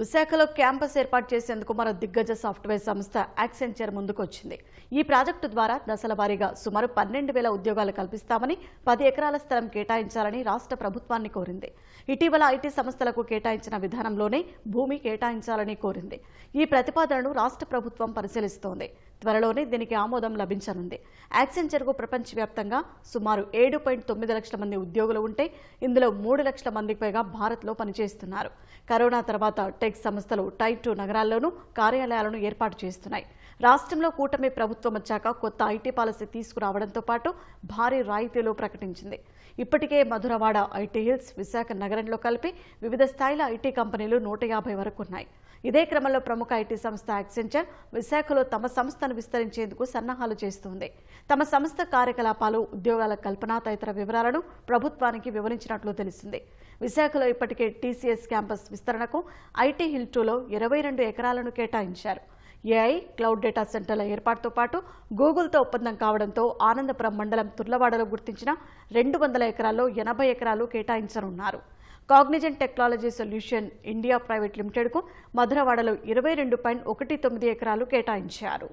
విశాఖలో క్యాంపస్ ఏర్పాటు చేసేందుకు మరో దిగ్గజ సాఫ్ట్వేర్ సంస్థ యాక్సెంచర్ ముందుకొచ్చింది. ఈ ప్రాజెక్టు ద్వారా దశల వారీగా సుమారు పన్నెండు వేల ఉద్యోగాలు కల్పిస్తామని పది ఎకరాల స్థలం కేటాయించాలని రాష్ట్ర ప్రభుత్వాన్ని కోరింది. ఇటీవల ఐటీ సంస్థలకు కేటాయించిన విధానంలోనే భూమి కేటాయించాలని కోరింది. ఈ ప్రతిపాదనను రాష్ట్ర ప్రభుత్వం పరిశీలిస్తోంది. త్వరలోనే దీనికి ఆమోదం లభించనుంది. యాక్సెంచర్కు ప్రపంచవ్యాప్తంగా సుమారు ఏడు పాయింట్ తొమ్మిది లక్షల మంది ఉద్యోగులు ఉంటే ఇందులో మూడు లక్షల మందికి పైగా భారత్లో పనిచేస్తున్నారు. కరోనా తర్వాత టెక్ సంస్థలు టైప్ టూ నగరాల్లోనూ కార్యాలయాలను ఏర్పాటు చేస్తున్నాయి. రాష్ట్రంలో కూటమి ప్రభుత్వం వచ్చాక కొత్త ఐటీ పాలసీ తీసుకురావడంతో పాటు భారీ రాయితీలు ప్రకటించింది. ఇప్పటికే మధురవాడ ఐటీ హిల్స్ విశాఖ నగరంలో కలిపి వివిధ స్థాయిల ఐటీ కంపెనీలు నూట యాభై వరకు ఉన్నాయి. ఇదే క్రమంలో ప్రముఖ ఐటీ సంస్థ యాక్సెంచర్ విశాఖలో తమ సంస్థను విస్తరించేందుకు సన్నాహాలు చేస్తోంది. తమ సంస్థ కార్యకలాపాలు ఉద్యోగాల కల్పన తదితర వివరాలను ప్రభుత్వానికి వివరించినట్లు తెలిసింది. విశాఖలో ఇప్పటికే టీసీఎస్ క్యాంపస్ విస్తరణకు ఐటీ ఐటీ హిల్ టూలో ఇరవై రెండు ఎకరాలను కేటాయించారు. ఏఐ క్లౌడ్ డేటా సెంటర్ల ఏర్పాటుతో పాటు గూగుల్తో ఒప్పందం కావడంతో ఆనందపురం మండలం తుర్లవాడలో గుర్తించిన రెండు వందల ఎకరాల్లో ఎనభై ఎకరాలు కేటాయించనున్నారు. Cognizant technology solution India private లిమిటెడ్కు మధురవాడలో ఇరవై రెండు పాయింట్ ఒకటి తొమ్మిది ఎకరాలు కేటాయించారు.